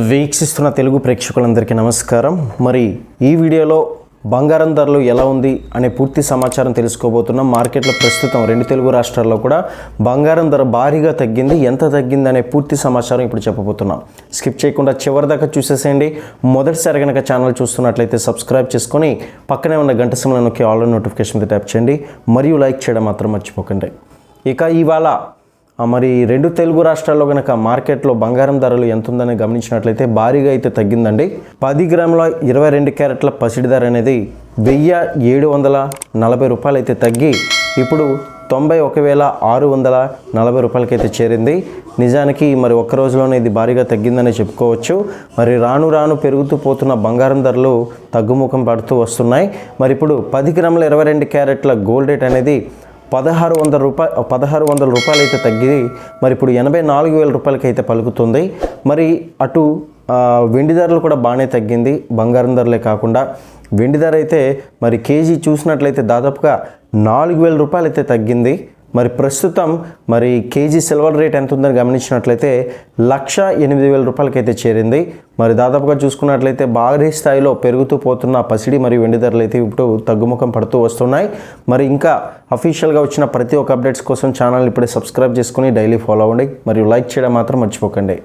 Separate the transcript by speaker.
Speaker 1: వీక్షిస్తున్న తెలుగు ప్రేక్షకులందరికీ నమస్కారం. మరి ఈ వీడియోలో బంగారం ధరలు ఎలా ఉంది అనే పూర్తి సమాచారం తెలుసుకోబోతున్నాం మార్కెట్లో ప్రస్తుతం రెండు తెలుగు రాష్ట్రాల్లో కూడా బంగారం ధర భారీగా తగ్గింది. ఎంత తగ్గింది అనే పూర్తి సమాచారం ఇప్పుడు చెప్పబోతున్నాం. స్కిప్ చేయకుండా చివరి దాకా చూసేసేయండి. మొదటిసారి కనుక ఛానల్ చూస్తున్నట్లయితే సబ్స్క్రైబ్ చేసుకొని పక్కనే ఉన్న గంట సమయంలో నొక్కి ఆల్ నోటిఫికేషన్ మీద ట్యాప్ చేయండి. మరియు లైక్ చేయడం మాత్రం మర్చిపోకండి. ఇక ఇవాళ మరి రెండు తెలుగు రాష్ట్రాల్లో కనుక మార్కెట్లో బంగారం ధరలు ఎంత ఉందని గమనించినట్లయితే భారీగా అయితే తగ్గిందండి. పది గ్రాముల ఇరవై రెండు క్యారెట్ల పసిడి ధర అనేది వెయ్యి ఏడు వందల నలభై రూపాయలు అయితే తగ్గి ఇప్పుడు తొంభై ఒక వేల ఆరు వందల నలభై రూపాయలకైతే చేరింది. నిజానికి మరి ఒక్క రోజులోనే ఇది భారీగా తగ్గిందని చెప్పుకోవచ్చు. మరి రాను రాను పెరుగుతూ పోతున్న బంగారం ధరలు తగ్గుముఖం పడుతూ వస్తున్నాయి. మరి ఇప్పుడు పది గ్రాముల ఇరవై రెండు క్యారెట్ల గోల్డ్ రేట్ అనేది పదహారు వందల రూపాయ పదహారు వందల రూపాయలు అయితే తగ్గి మరి ఇప్పుడు ఎనభై నాలుగు వేల రూపాయలకి అయితే పలుకుతుంది. మరి అటు వెండి ధరలు కూడా బాగానే తగ్గింది. బంగారం ధరలే కాకుండా వెండి ధర అయితే మరి కేజీ చూసినట్లయితే దాదాపుగా నాలుగు వేల రూపాయలు అయితే తగ్గింది. మరి ప్రస్తుతం మరి కేజీ సిల్వర్ రేట్ ఎంత ఉందని గమనించినట్లయితే లక్ష ఎనిమిది వేల రూపాయలకైతే చేరింది. మరి దాదాపుగా చూసుకున్నట్లయితే భారీ స్థాయిలో పెరుగుతూ పోతున్న పసిడి మరియు వెండి ధరలు అయితే ఇప్పుడు తగ్గుముఖం పడుతూ వస్తున్నాయి. మరి ఇంకా అఫీషియల్గా వచ్చిన ప్రతి ఒక్క అప్డేట్స్ కోసం ఛానల్ ఇప్పుడే సబ్స్క్రైబ్ చేసుకుని డైలీ ఫాలో అవ్వండి. మరియు లైక్ చేయడం మాత్రం మర్చిపోకండి.